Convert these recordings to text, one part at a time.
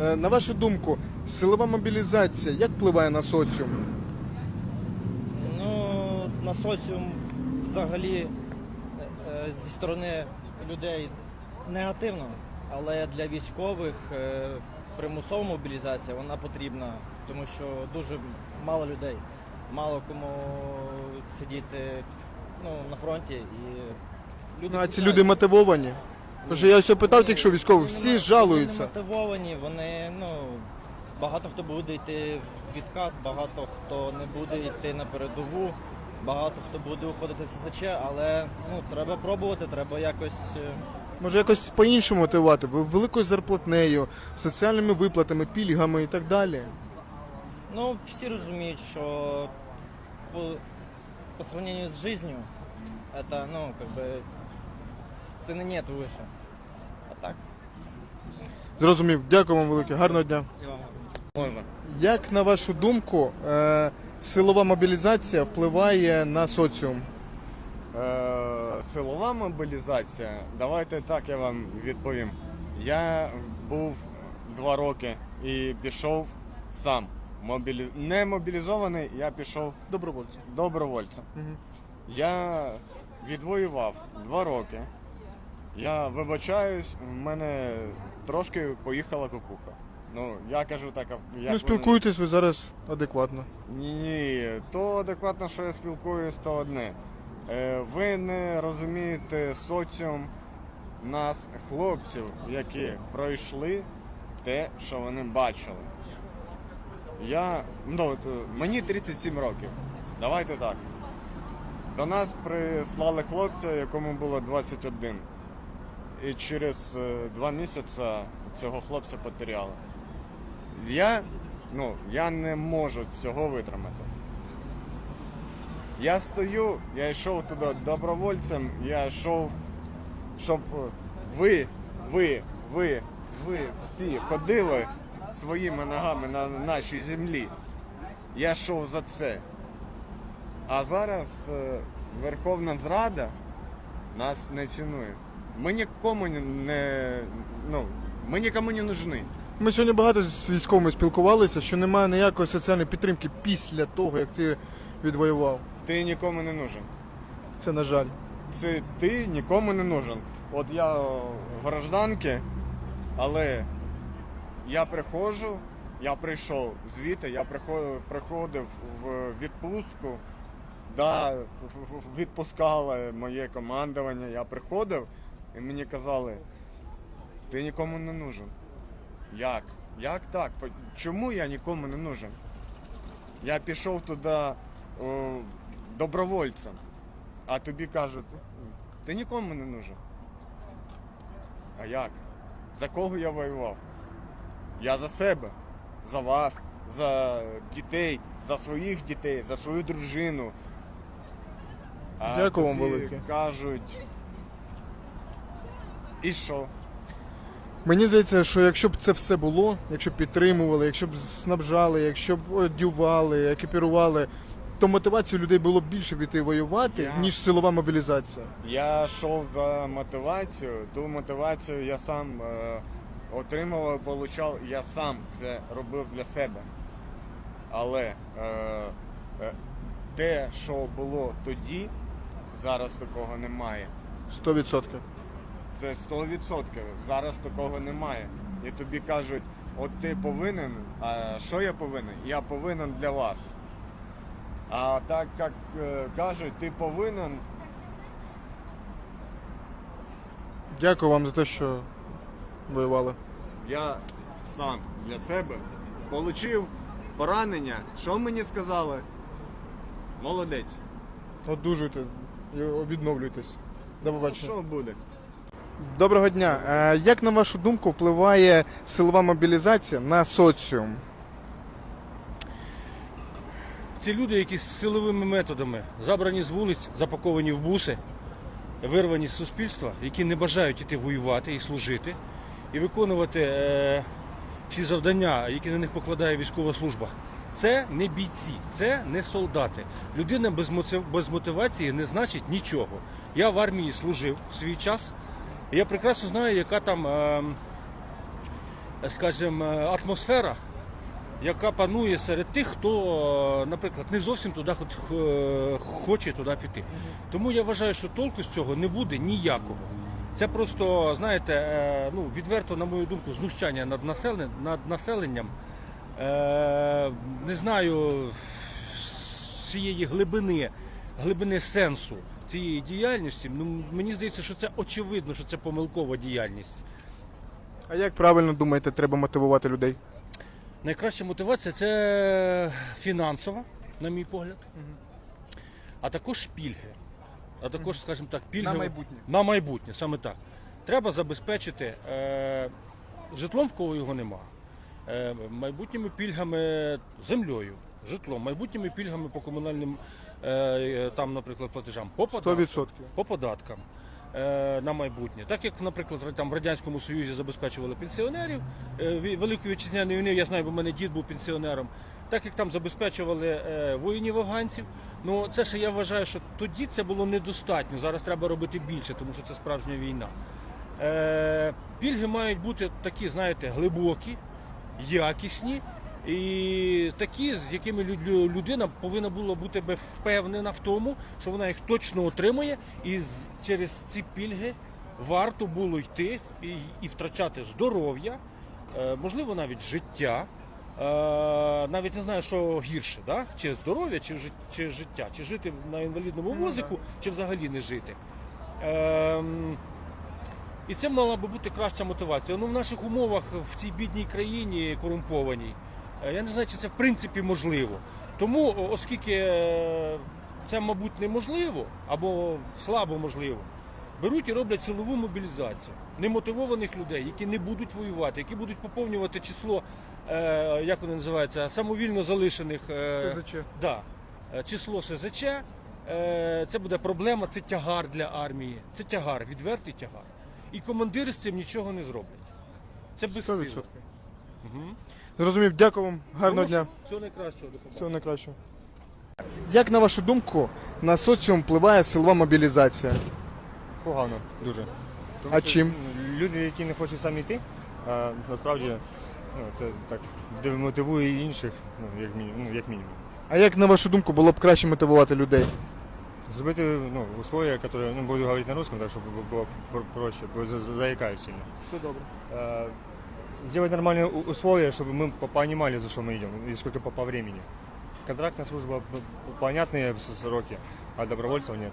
Е, На вашу думку, силова мобілізація як впливає на соціум? Ну, на соціум взагалі е, е, зі сторони людей негативно, але для військових примусова мобілізація вона потрібна, тому що дуже мало людей, мало кому сидіти ну, на фронті і люди. Ну, а ці люди мотивовані? Тому що я все питав, Ні, якщо військових, всі жалуються. Вони мотивовані, вони, ну, багато хто буде йти в відказ, багато хто не буде йти на передову, багато хто буде уходити в СЗЧ, але ну, треба пробувати, треба якось. е, Може якось по-іншому мотивувати, в- великою зарплатнею, соціальними виплатами, пільгами і так далі. Ну, всі розуміють, що по, по сравнению з життю, это, ну, как бы, ціни нет вище. А так, Зрозумів, дякую вам велике, гарного дня. Можна. Як на вашу думку, е, силова мобілізація впливає на соціум? Е, силова мобілізація. Давайте так я вам відповім. Я був два роки і пішов сам. Мобілі... Не мобілізований, я пішов Добровольці. добровольцем. Мгм. Я відвоював два роки. Я вибачаюсь, в мене трошки поїхала кукуха. Ну, я кажу так, як Ну, спілкуєтесь ви зараз адекватно. Ні, ні, то адекватно, що я спілкуюсь, то одне. Е, ви не розумієте соціум нас, хлопців, які пройшли те, що вони бачили. Я, ну, от, е, мені 37 років. Давайте так. До нас прислали хлопця, якому було 21. І через е, два місяці цього хлопця потеряли. Я, ну, я не можу цього витримати. Я стою, я йшов туди добровольцем, я йшов, щоб е, ви, ви, ви, ви всі ходили своїми ногами на нашій землі. Я йшов за це. А зараз е, Верховна Зрада нас не цінує. Ми нікому не, ну, ми нікому не нужны. Ми сьогодні багато з військовими спілкувалися, що немає ніякої соціальної підтримки після того, як ти відвоював. Ти нікому не нужен. Це на жаль. Це ти нікому не нужен. От я в гражданки, але я приходжу, я прийшов звідти, я приходив, приходив в відпустку, да, в- моє командування, я приходив і мені казали, ти нікому не нужен. Як? Як так? Чому я нікому не нужен? Я пішов туди о, добровольцем. А тобі кажуть, ти нікому не нужен. А як? За кого я воював? Я за себе, за вас, за дітей, за своїх дітей, за свою дружину. А Дякую вам тобі велике. Кажуть. І що? Мені здається, що якщо б це все було, якщо б підтримували, якщо б снабжали, якщо б одювали, екіпірували, то мотивації людей було б більше піти воювати, Я- ніж силова мобілізація. Я йшов за мотивацію, ту мотивацію я сам е, отримав, получав, я сам це робив для себе. Але е, е, те, що було тоді, зараз такого немає. 100%. Це 100%. Зараз такого немає. І тобі кажуть, от ти повинен, а що я повинен? Я повинен для вас. А так як е, кажуть, ти повинен, Дякую вам за те, що воювали. я сам для себе отримав поранення. Що мені сказали? Молодець. Одужуйте відновлюйтесь. До побачення. Що буде? Доброго дня. Е, Як на вашу думку впливає силова мобілізація на соціум? Ці люди, які з силовими методами забрані з вулиць, запаковані в буси, вирвані з суспільства, які не бажають іти воювати і служити, і виконувати е, всі завдання, які на них покладає військова служба. Це не бійці, це не солдати. Людина без, мотивації не значить нічого. Я в армії служив в свій час, я прекрасно знаю, яка там. Е, е, скажімо, е, атмосфера, яка панує серед тих, хто, е, наприклад, не зовсім туди хоче туди піти. Тому я вважаю, що толку з цього не буде ніякого. Це просто, знаєте, е, ну, відверто, на мою думку, знущання над населенням, над населенням. Не знаю цієї глибини, глибини сенсу цієї діяльності. Ну, мені здається, що це очевидно, що це помилкова діяльність. А як правильно думаєте, треба мотивувати людей? Найкраща мотивація це фінансова, на мій погляд, а також пільги. А також, скажімо так, пільги На майбутнє. На майбутнє, саме так. Треба забезпечити е, житлом, в кого його нема, е, майбутніми пільгами землею, житлом, майбутніми пільгами по комунальним е, е, там, наприклад, платежам, по податкам, 100%. по податкам е, на майбутнє. Так як, наприклад, там в Радянському Союзі забезпечували пенсіонерів е, ві- Великої вітчизняної війни, я знаю, бо в мене дід був пенсіонером. Так як там забезпечували е, воїнів афганців, ну це ще я вважаю, що тоді це було недостатньо. Зараз треба робити більше, тому що це справжня війна. Е, пільги мають бути такі, знаєте, глибокі, якісні і такі, з якими лю- лю- людина повинна була бути впевнена в тому, що вона їх точно отримує, і через ці пільги варто було йти і, втрачати здоров'я, е, можливо, навіть життя. Е, навіть не знаю, що гірше, да? чи здоров'я, чи, чи життя, чи жити на інвалідному возику, чи взагалі не жити. Ем, і це мала би бути краща мотивація. Ну, в наших умовах в цій бідній країні корумпованій, я не знаю, чи це в принципі можливо. Тому, оскільки е, це, мабуть, неможливо або слабо можливо, беруть і роблять силову мобілізацію немотивованих людей, які не будуть воювати, які будуть поповнювати число, е, як вони називаються, самовільно залишених е, СЗЧ. Да. Е, Число СЗЧ е, це буде проблема, це тягар для армії. Це тягар, відвертий тягар. І командири з цим нічого не зроблять. Це 100%. Зрозумів, дякую вам. Гарного дня. Всього найкращого. До побачення. Всього найкращого. Як на вашу думку, на соціум впливає силова мобілізація? Погано, дуже. Тому А що, чим? ну, Люди, які не хочуть самі йти, а, насправді ну, це так демотивує інших, ну, як, мінімум, ну, як мінімум. А як на вашу думку було б краще мотивувати людей? Зробити ну, условия, які, ну, буду говорити на русском, так, щоб було проще, бо за- за- заикаюсь сильно. Все добре. А, Сделать нормальные у- условия, чтобы мы по- понимали, за что мы идем, и сколько по, по времени. Контрактная служба, п- п- понятные с- сроки, а добровольцев нет.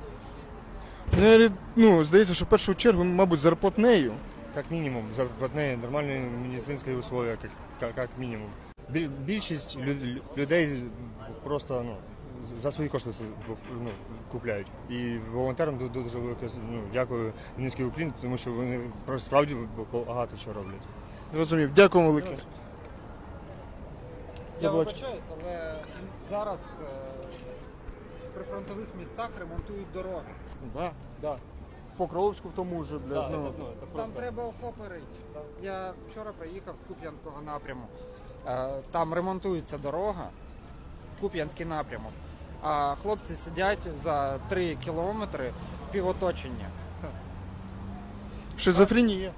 Ну, я рі- ну, здається, що в першу чергу, мабуть, зарплатнею. Как минимум, зарплатные, нормальные медицинські условия, как, как, как мінімум. Біль, більшість лю- людей просто ну, з- за свої кошти це, ну, купляють. І волонтерам ду- дуже велике ну, дякую, низький уклін, тому що вони про- справді багато чого роблять. Зрозумів. Дякую велике. Я Побач- вибачаюсь, але зараз е, при фронтових містах ремонтують дороги. Да, да. В Покровську в тому ж, бля. ну. Там треба окопи рити. Я вчора приїхав з Куп'янського напряму. Е, Там ремонтується дорога, Куп'янський напрямок. А хлопці сидять за 3 кілометри в півоточення. Шизофренія.